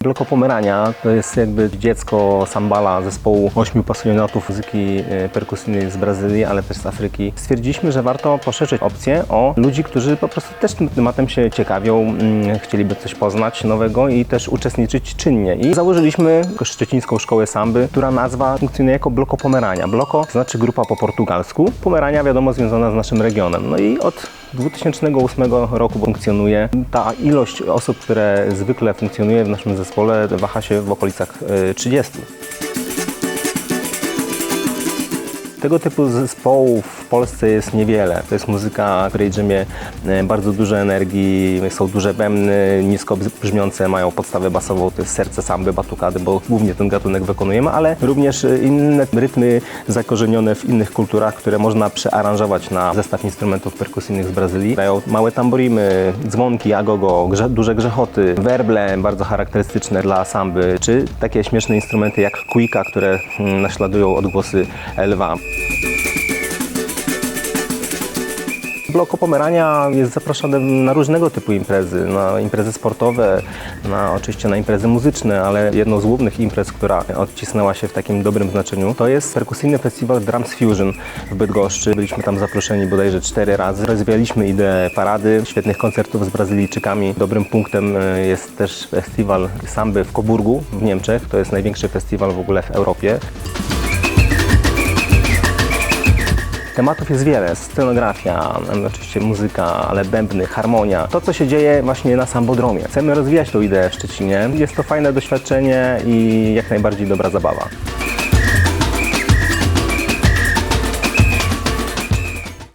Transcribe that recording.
Bloko Pomerania to jest jakby dziecko sambala zespołu ośmiu pasjonatów muzyki e, perkusyjnej z Brazylii, ale też z Afryki. Stwierdziliśmy, że warto poszerzyć opcję o ludzi, którzy po prostu też tym tematem się ciekawią, mm, chcieliby coś poznać nowego i też uczestniczyć czynnie. I założyliśmy Szczecińską Szkołę Samby, która nazwa funkcjonuje jako Bloko Pomerania. Bloko znaczy grupa po portugalsku. Pomerania wiadomo związana z naszym regionem. No i od 2008 roku funkcjonuje. Ta ilość osób, które zwykle funkcjonuje w naszym zespole waha się w okolicach e, 30. Tego typu zespołów Polsce jest niewiele. To jest muzyka, której drzemie e, bardzo dużo energii, są duże bębny, nisko brzmiące, mają podstawę basową, to jest serce samby, batukady, bo głównie ten gatunek wykonujemy, ale również e, inne rytmy zakorzenione w innych kulturach, które można przearanżować na zestaw instrumentów perkusyjnych z Brazylii. Dają małe tamborimy, dzwonki, agogo, grze, duże grzechoty, werble bardzo charakterystyczne dla samby, czy takie śmieszne instrumenty jak kuika, które mm, naśladują odgłosy lwa. Bloko Pomerania jest zapraszany na różnego typu imprezy, na imprezy sportowe, na, oczywiście na imprezy muzyczne, ale jedną z głównych imprez, która odcisnęła się w takim dobrym znaczeniu, to jest perkusyjny festiwal Drums Fusion w Bydgoszczy. Byliśmy tam zaproszeni bodajże cztery razy. Rozwijaliśmy ideę parady, świetnych koncertów z Brazylijczykami. Dobrym punktem e, jest też festiwal samby w Coburgu w Niemczech. To jest największy festiwal w ogóle w Europie. Tematów jest wiele, scenografia, oczywiście muzyka, ale bębny, harmonia. To, co się dzieje właśnie na Sambodromie. Chcemy rozwijać tą ideę w Szczecinie. Jest to fajne doświadczenie i jak najbardziej dobra zabawa.